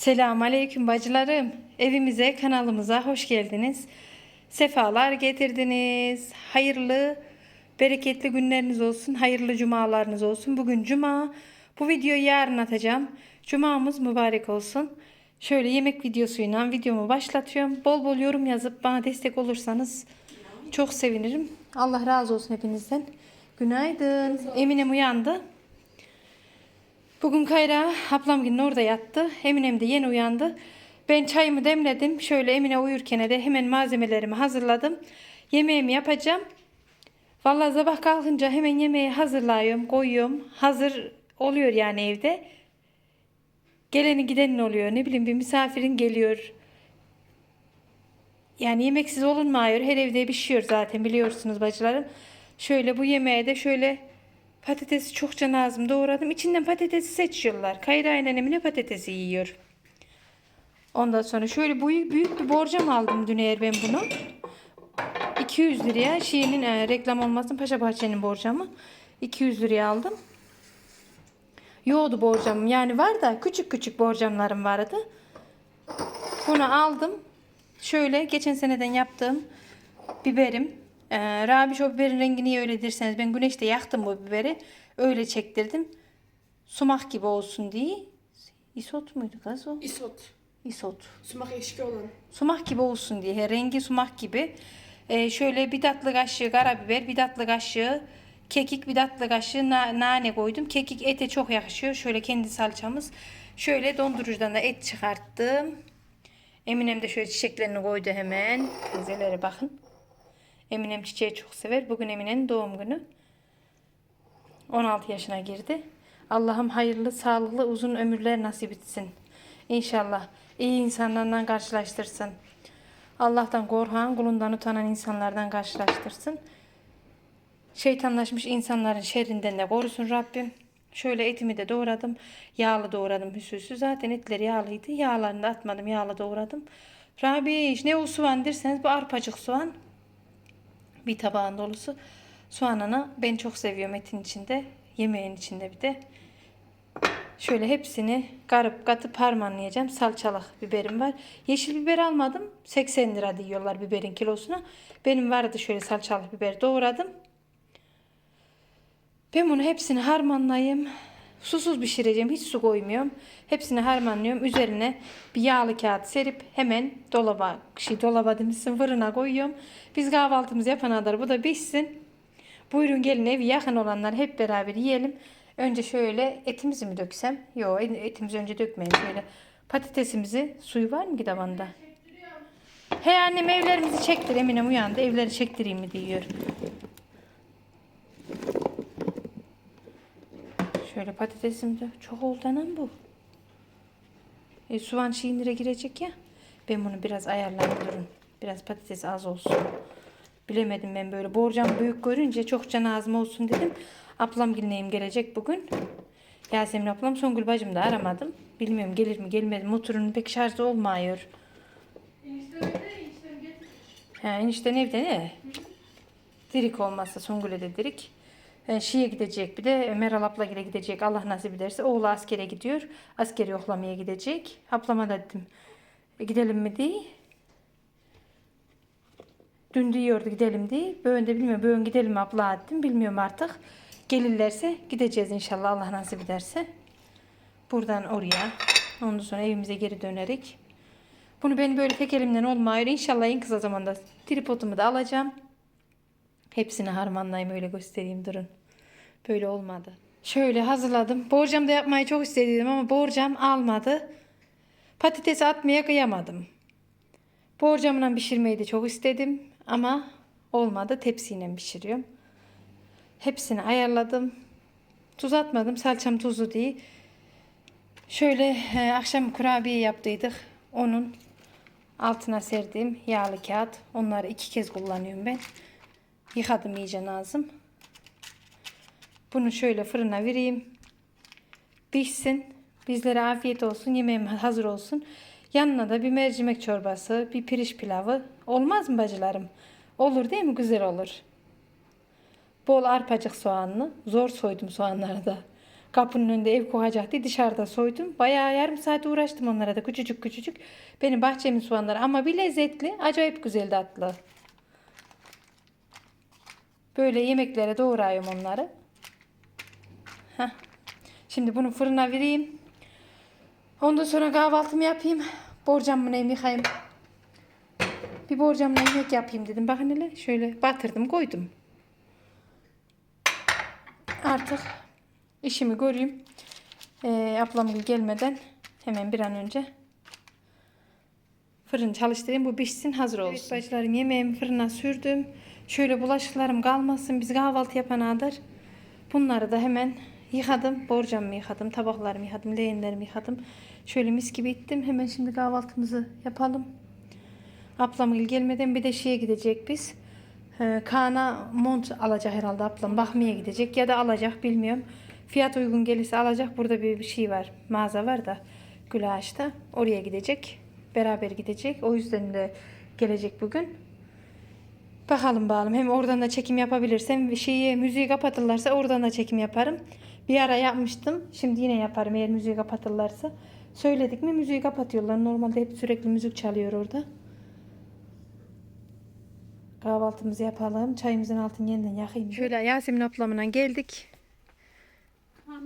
Selamun Aleyküm bacılarım. Evimize, kanalımıza hoş geldiniz. Sefalar getirdiniz. Hayırlı, bereketli günleriniz olsun. Hayırlı cumalarınız olsun. Bugün cuma. Bu videoyu yarın atacağım. Cumamız mübarek olsun. Şöyle yemek videosuyla videomu başlatıyorum. Bol bol yorum yazıp bana destek olursanız çok sevinirim. Allah razı olsun hepinizden. Günaydın. Eminem uyandı. Bugün Kayra ablam günün orada yattı. Eminem de yeni uyandı. Ben çayımı demledim. Şöyle Emine uyurken de hemen malzemelerimi hazırladım. Yemeğimi yapacağım. Vallahi sabah kalkınca hemen yemeği hazırlıyorum, koyuyorum. Hazır oluyor yani evde. Geleni gidenin oluyor. Ne bileyim bir misafirin geliyor. Yani yemeksiz olunmuyor. Her evde pişiyor zaten biliyorsunuz bacılarım. Şöyle bu yemeğe de şöyle patatesi çokça lazım doğradım. İçinden patatesi seçiyorlar. Kayra ile Emine patatesi yiyor. Ondan sonra şöyle büyük, büyük bir borcam aldım dün eğer ben bunu. 200 liraya şeyinin e, reklam olmasın Paşa Bahçe'nin borcamı. 200 liraya aldım. Yoğdu borcamım yani var da küçük küçük borcamlarım vardı. Bunu aldım. Şöyle geçen seneden yaptığım biberim. Ee, Rabiş o biberin rengi niye öyle derseniz ben güneşte yaktım bu biberi. Öyle çektirdim. Sumak gibi olsun diye. İsot muydu kız o? Isot. İsot. Sumak eşki olan. Sumak gibi olsun diye. Rengi sumak gibi. Ee, şöyle bir tatlı kaşığı karabiber, bir tatlı kaşığı kekik, bir tatlı kaşığı na- nane koydum. Kekik ete çok yakışıyor. Şöyle kendi salçamız. Şöyle dondurucudan da et çıkarttım. Eminem de şöyle çiçeklerini koydu hemen. Tazelere bakın. Eminem çiçeği çok sever. Bugün Emine'nin doğum günü. 16 yaşına girdi. Allah'ım hayırlı, sağlıklı, uzun ömürler nasip etsin. İnşallah iyi insanlarla karşılaştırsın. Allah'tan korkan, kulundan utanan insanlardan karşılaştırsın. Şeytanlaşmış insanların şerrinden de korusun Rabbim. Şöyle etimi de doğradım. Yağlı doğradım hüsüsü. Zaten etleri yağlıydı. Yağlarını da atmadım. Yağlı doğradım. Rabiş ne o soğan derseniz bu arpacık soğan. Bir tabağın dolusu. Soğanını ben çok seviyorum etin içinde. Yemeğin içinde bir de. Şöyle hepsini karıp katıp harmanlayacağım. Salçalık biberim var. Yeşil biber almadım. 80 lira diyorlar biberin kilosuna. Benim vardı şöyle salçalık biber doğradım. Ben bunu hepsini harmanlayayım. Susuz pişireceğim. Hiç su koymuyorum. Hepsini harmanlıyorum. Üzerine bir yağlı kağıt serip hemen dolaba, şey dolaba demişsin fırına koyuyorum. Biz kahvaltımızı yapana kadar bu da pişsin. Buyurun gelin evi yakın olanlar hep beraber yiyelim. Önce şöyle etimizi mi döksem? Yok etimizi önce dökmeyin. Şöyle patatesimizi suyu var mı ki tavanda? He annem evlerimizi çektir. Eminem uyandı. Evleri çektireyim mi diyor. Şöyle patatesim de çok oldu anam bu. E, soğan şeyinlere girecek ya. Ben bunu biraz ayarlayayım durun. Biraz patates az olsun. Bilemedim ben böyle. Borcam büyük görünce çok can ağzım olsun dedim. Ablam neyim gelecek bugün. Yasemin ablam Songül bacım da aramadım. Bilmiyorum gelir mi gelmedi mi. Motorun pek şarjı olmuyor. He, enişten evde ne? Dirik olmazsa Songül'e de dirik. E, Şiye gidecek bir de Meral abla ile gidecek Allah nasip ederse. Oğlu askere gidiyor. Askeri yoklamaya gidecek. Ablama da dedim "E, gidelim mi diye. Dün diyordu gidelim diye. Böğün de bilmiyorum. Böğün gidelim abla dedim. Bilmiyorum artık. Gelirlerse gideceğiz inşallah Allah nasip ederse. Buradan oraya. Ondan sonra evimize geri dönerik. Bunu ben böyle tek elimden olmuyor. İnşallah en kısa zamanda tripodumu da alacağım. Hepsini harmanlayayım öyle göstereyim durun. Böyle olmadı. Şöyle hazırladım. Borcam da yapmayı çok istedim ama borcam almadı. Patatesi atmaya kıyamadım. Borcamla pişirmeyi de çok istedim ama olmadı. Tepsiyle pişiriyorum. Hepsini ayarladım. Tuz atmadım. Salçam tuzlu değil. Şöyle e, akşam kurabiye yaptıydık. Onun altına serdiğim yağlı kağıt. Onları iki kez kullanıyorum ben. Yıkadım iyice lazım. Bunu şöyle fırına vereyim. Pişsin. Bizlere afiyet olsun. Yemeğim hazır olsun. Yanına da bir mercimek çorbası, bir pirinç pilavı. Olmaz mı bacılarım? Olur değil mi? Güzel olur. Bol arpacık soğanlı. Zor soydum soğanları da. Kapının önünde ev koyacaktı. Dışarıda soydum. Bayağı yarım saat uğraştım onlara da. Küçücük küçücük. Benim bahçemin soğanları ama bir lezzetli. Acayip güzel tatlı. Böyle yemeklere doğrayayım onları. Heh. Şimdi bunu fırına vereyim. Ondan sonra kahvaltımı yapayım. Borcamı neyimi yıkayayım. Bir borcamla yemek yapayım dedim. Bakın hele şöyle batırdım koydum. Artık işimi göreyim. Ee, ablam gelmeden hemen bir an önce fırın çalıştırayım. Bu pişsin hazır olsun. Evet bacılarım yemeğimi fırına sürdüm. Şöyle bulaşıklarım kalmasın. Biz kahvaltı yapanadır. Bunları da hemen yıkadım. Borcamımı yıkadım. Tabaklarımı yıkadım. Leğenlerimi yıkadım. Şöyle mis gibi ittim. Hemen şimdi kahvaltımızı yapalım. Ablam gelmeden bir de şeye gidecek biz. Ee, Kaan'a mont alacak herhalde ablam. Bakmaya gidecek ya da alacak bilmiyorum. Fiyat uygun gelirse alacak. Burada bir bir şey var. Mağaza var da Gülaş'ta. Oraya gidecek. Beraber gidecek. O yüzden de gelecek bugün. Bakalım bakalım. Hem oradan da çekim yapabilirsem şeyi müziği kapatırlarsa oradan da çekim yaparım. Bir ara yapmıştım. Şimdi yine yaparım eğer müziği kapatırlarsa. Söyledik mi müziği kapatıyorlar. Normalde hep sürekli müzik çalıyor orada. Kahvaltımızı yapalım. Çayımızın altını yeniden yakayım. Şöyle Yasemin ablamla geldik.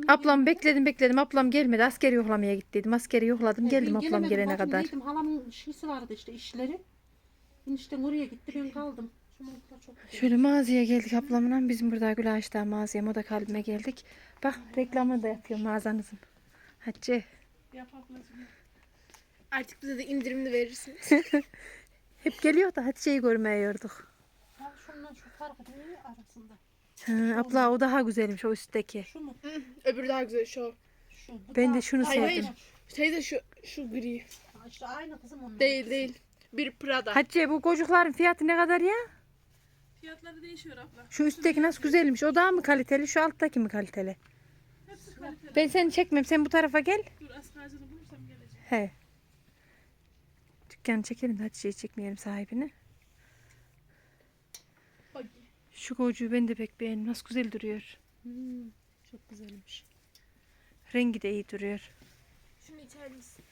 Ablam bekledim bekledim. Ablam gelmedi. Askeri yoklamaya gittiydim. Askeri yokladım. Geldim ablam gelene kadar. Halamın şeysi vardı işte işleri. İşte oraya gitti ben kaldım. Şöyle mağazaya geldik ablamla. Bizim burada Gül Ağaç'ta mağazaya Moda Kalbime geldik. Bak reklamını da yapıyor mağazanızın. Hatice. Artık bize de indirimli verirsiniz. Hep geliyor da Hatice'yi görmeye yorduk. Ha, şundan şu farkı ne arasında? Ha, abla o daha güzelmiş o üstteki. Şu mu? Öbürü daha güzel şu. Şu. Bu Ben da- de şunu Hayır sevdim. hayır. Teyze şu şu gri. Ha, İşte aynı kızım onun. Değil değil. Bir Prada. Hatice bu kocukların fiyatı ne kadar ya? Fiyatları değişiyor abla. Şu üstteki nasıl güzelmiş. O daha mı kaliteli şu alttaki mi kaliteli? Hepsi kaliteli. Ben seni çekmem. Sen bu tarafa gel. Dur asgarcını bulursam geleceğim. He. Dükkanı çekelim de Hatice'yi çekmeyelim sahibini. Bak. Şu kocuğu ben de pek beğendim. Nasıl güzel duruyor. Hmm, çok güzelmiş. Rengi de iyi duruyor. Şunu içer misin?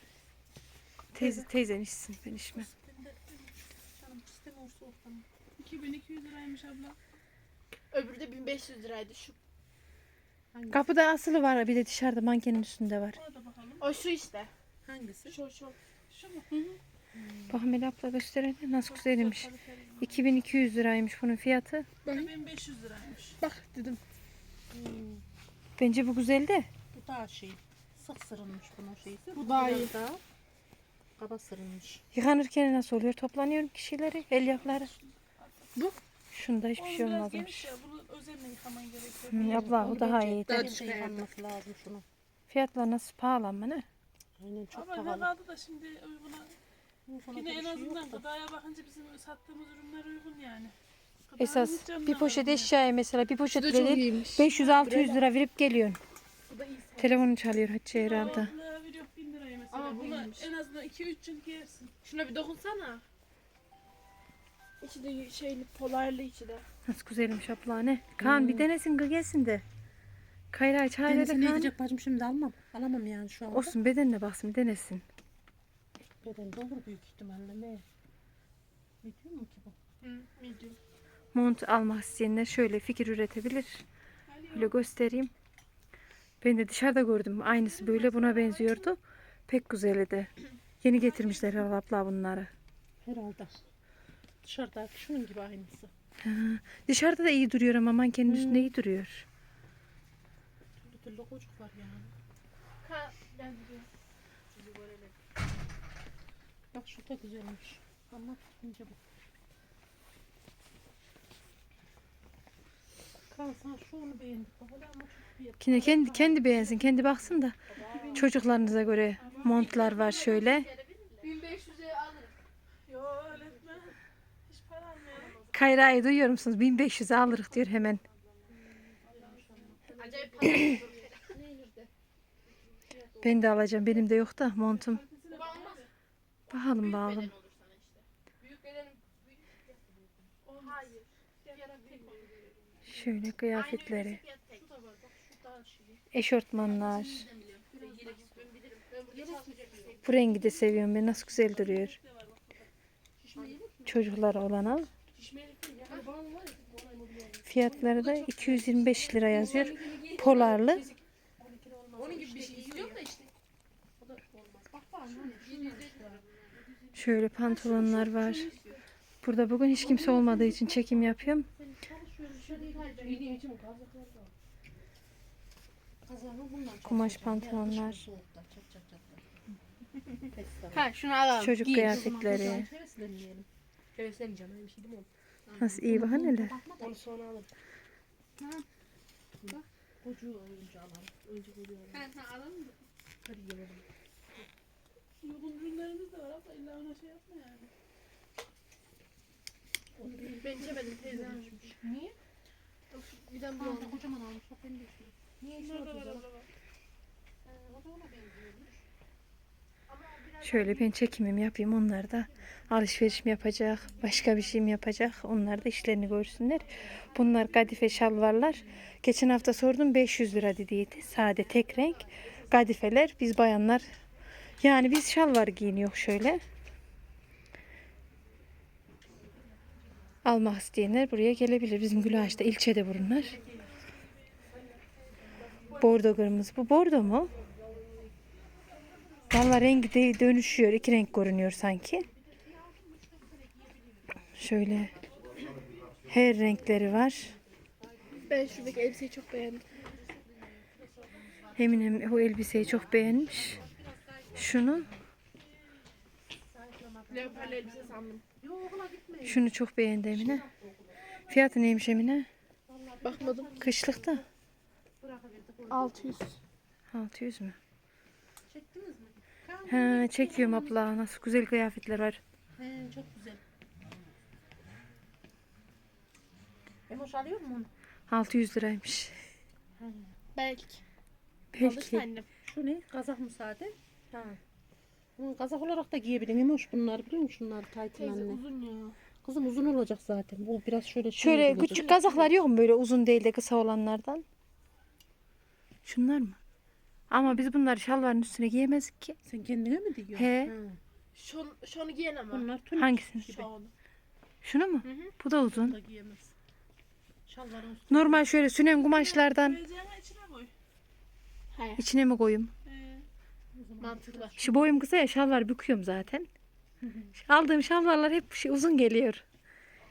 Teyze, teyzen içsin ben içmem. Ben de canım istemiyorsa ortamı. 2200 liraymış abla. Öbürü de 1500 liraydı şu. Kapıda asılı var bir de dışarıda mankenin üstünde var. Ona da bakalım. O şu işte. Hangisi? Şu şu. Şu mu? Bak Meli abla gösterelim. Nasıl güzelmiş. 2200 liraymış bunun fiyatı. Da 1500 liraymış. Bak dedim. Hmm, Bence bu güzel de. bu daha şey. Sık sırılmış bunun şeysi. Bu daha iyi. Daha kaba sırılmış. Yıkanırken nasıl oluyor? Toplanıyor kişileri? El yakları. Bu. Şunda hiçbir Onun şey biraz olmazmış. geniş ya. Bunu özenle yıkaman gerekiyor. Hı, abla o daha iyi. Daha düşük yıkanması lazım şunu. Fiyatlar nasıl pahalı ama ne? Aynen çok Ama pahalı. herhalde da şimdi uyguna. Uyguna Yine en şey yok azından da. gıdaya bakınca bizim sattığımız ürünler uygun yani. Gıdanın Esas hiç canına bir poşet bakmıyor. eşyaya mesela bir poşet da çok bile iyiymiş. 500-600 lira verip geliyorsun. Bu da iyi. Telefonu çalıyor Hatice herhalde. Abla veriyor 1000 liraya mesela. Ama bu Buna iyiymiş. en azından 2-3 yıl giyersin. Şuna bir dokunsana. İçi de şeyli polarlı içi de. Nasıl güzelmiş abla ne? Kaan bir denesin gı gelsin de. Kayra çayla da Kendisi ne Kaan. edecek bacım şimdi almam. Alamam yani şu anda. Olsun bedenine baksın bir denesin. Beden doğru büyük ihtimalle ne? Medium mu ki bu? Hı, medium. Mont almak isteyenler şöyle fikir üretebilir. Böyle göstereyim. Ben de dışarıda gördüm. Aynısı böyle buna benziyordu. Pek güzeldi. Yeni getirmişler herhalde abla bunları. Herhalde. Dışarıdaki şunun gibi aynısı. Ha, Dışarıda da iyi duruyor ama mankenin üstünde iyi duruyor. Türlü türlü kocuk var yani. Ha, ben biliyorum. Bak şu da güzelmiş. Ama ince bu. Kaan sen şu onu beğendik. Yine kendi kendi beğensin, kendi baksın da. Çocuklarınıza göre montlar var şöyle. 1500'e alırım. Yo öyle etme. Hiç para almayalım. Kayra'yı duyuyor musunuz? 1500'e alırız diyor hemen. Ben de alacağım. Benim de yok da montum. Bakalım bakalım. Şöyle kıyafetleri. Fiyat tek. Şu da var bak şu daha şey. Eşortmanlar. Bu rengi de seviyorum ben. Nasıl güzel duruyor. Çocuklar olana. Fiyatları da 225 lira yazıyor. Polarlı. Onun gibi bir şey istiyorum da işte. Şöyle pantolonlar var. Burada bugün hiç kimse olmadığı için çekim yapıyorum. Kumaş pantolonlar, Ha şunu alalım. çocuk kıyafetleri. Heveslenmeyeceğim öyle bir şey değil mi? Nasıl iyi bakın hele. Onu sonra alırım. Ha ha alalım mı? Uygun ürünlerimiz de var ama illa ona şey yapma yani. Ben içemedim teyze almışmış. Niye? Birden bu oldu. Kocaman almış. Bak ben de istiyorum. Niye işe Bunlar da var abla bak. O da ona benziyormuş. Şöyle ben çekimimi yapayım. Onlar da alışveriş mi yapacak, başka bir şey mi yapacak? Onlar da işlerini görsünler. Bunlar kadife şalvarlar. Geçen hafta sordum 500 lira dediydi. Sade tek renk kadifeler. Biz bayanlar yani biz şalvar giyiniyor şöyle. Almak isteyenler buraya gelebilir. Bizim Gülaş'ta ilçede bunlar. Bordo kırmızı. Bu bordo mu? Valla rengi de dönüşüyor. iki renk görünüyor sanki. Şöyle her renkleri var. Ben şuradaki elbiseyi çok beğendim. Eminim o elbiseyi çok beğenmiş. Şunu, Leoparlı elbise sandım. şunu çok beğendi Emine. Fiyatı neymiş Emine? Bakmadım. Kışlıkta. 600. 600 mü? Ha, çekiyorum abla. Nasıl güzel kıyafetler var. He çok güzel. Emoş alıyor mu onu? 600 liraymış. Belki. Alırsa Belki. annem. Şu ne? Kazak mı sade? Ha. Hı, kazak olarak da giyebilirim. Emoş bunlar biliyor musun? Şunlar taytın Teyze anne. uzun ya. Kızım uzun olacak zaten. Bu biraz şöyle şey Şöyle olacak. küçük kazaklar yok mu böyle uzun değil de kısa olanlardan? Şunlar mı? Ama biz bunları şalvarın üstüne giyemezdik ki. Sen kendine mi diyorsun? He. Ha. Şunu, şunu giyen ama. Bunlar tünik Hangisini? gibi. Şunu. Şunu mu? Bu da uzun. da giyemez. Şalvarın üstüne. Normal şöyle sünen kumaşlardan Koyacağına içine koy. He. içine mi koyayım? Ee, Mantıklı. Şu boyum kısa ya şalvar büküyorum zaten. Aldığım şalvarlar hep şey uzun geliyor.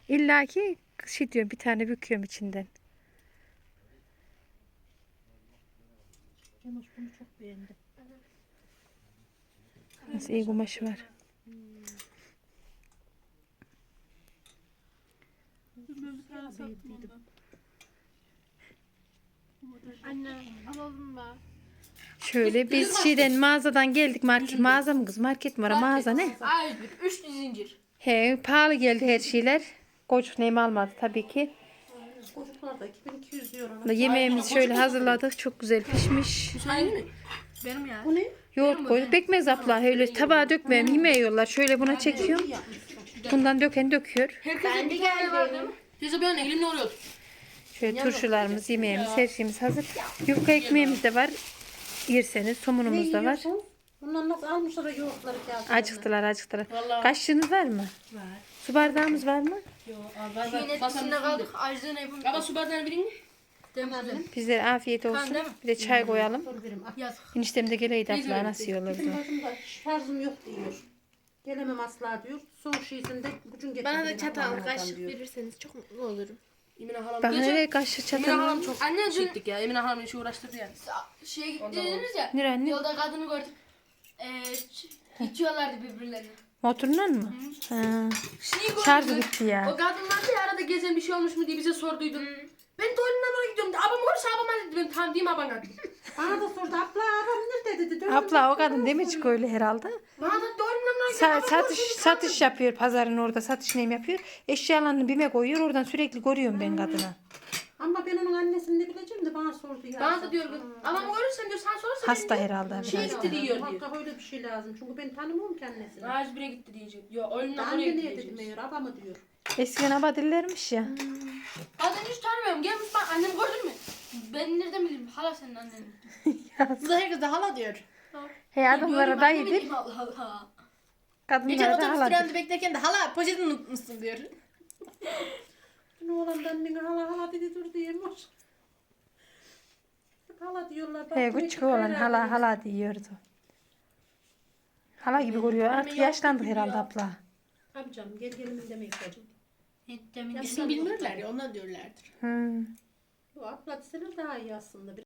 İlla ki şey diyorum bir tane büküyorum içinden. Emoş bunu çok beğendi. Nasıl iyi kumaşı var. ben bir tane sattım ondan. Anne alalım mı? Şöyle biz şeyden mağazadan geldik market mağaza mı kız market mi var mağaza ne? Ay bir üçlü zincir. He pahalı geldi her şeyler. Kocuk neyimi almadı tabii ki. Çocuklar da 2200 euro. Da Yemeğimizi şöyle hazırladık. Çok güzel pişmiş. Mi? Benim ya. Bu ne? Yoğurt koyduk. Pekmez abla öyle tabağa dökmeyeyim. Yemeği yiyorlar. Şöyle buna çekiyorum. Bundan döken döküyor. Herkesin bir tane var değil mi? Teyze ben elimle oluyor. Şöyle turşularımız, yemeğimiz, her şeyimiz hazır. Yufka ekmeğimiz de var. Yerseniz somunumuz da var. Bunlar nasıl almışlar o yoğurtları kağıtlarına? Acıktılar, acıktılar. Vallahi. Kaşığınız var mı? Var. Su bardağımız var mı? Şeyin etkisinde kaldık. Ayrıca ne yapayım? Baba su bardağını vereyim mi? Demledim. Bizlere afiyet olsun. mi? Bir de çay koyalım. Yazık. Eniştem de geleydi abla nasıl olurdu. Bizim başımda şarjım yok diyor. Gelemem asla diyor. Soğuk şişinde gücün getir. Bana da çatal, kaşık verirseniz çok mutlu olurum. Emine halam. Bak nereye kaşık Emine halam çok Anne dün çektik ya. Emine halam işi uğraştırdı yani. şeye gittiniz ya. Nere anne? Yolda kadını gördük. Eee ç- içiyorlardı birbirlerini. Motorundan mı? Ha. Şeyi. Şarjı bitti O ya. kadın vardı ya arada gezen bir şey olmuş mu diye bize sorduydun. Ben de oyundan oraya gidiyorum. Abam olursa abama dedi. Ben tamam diyeyim abana. Bana da sordu. Abla abam nerede dedi. Döndüm Abla o kadın demek öyle herhalde. Bana da de oyundan oraya Sa- gidiyorum. satış satış yapıyor pazarın orada satış neyim yapıyor. Eşyalarını bime koyuyor oradan sürekli görüyorum ben kadını. Ama ben onun annesini de bileceğim de bana sordu ya. Bana da diyor abamı görürsen diyor sen sorarsan Hasta herhalde Şey biraz. gitti diyor diyor. Muhakkak öyle bir şey lazım. Çünkü ben tanımıyorum ki annesini. Ağaç bire gitti diyecek. Yo oyundan oraya Anne gitti dedim diyecek. eğer abamı diyor. Eskiden abadillermiş ya. Bazen hiç tanımıyorum. Gelmiş bak annem gördün mü? Ben nereden bileyim? Hala senin annen. Bu da herkes de hala diyor. He adamlara dayıdır. dayıdır. Allah Allah. Geçen Kadınlara da otobüs haladır. durağında beklerken de hala poşetini unutmuşsun diyor. Ne olan da annene hala hala dedi dur diyemiyor. Hep hala diyorlar. bak, He küçük olan kaynağı hala hala diyordu. Hala gibi görüyor. Artık yaşlandık gibi herhalde abla. Canım gel gelimin demek ihtiyacım. Demin İsmi bilmiyorlar ya ona diyorlardır. Hmm. Bu abla deseler daha iyi aslında.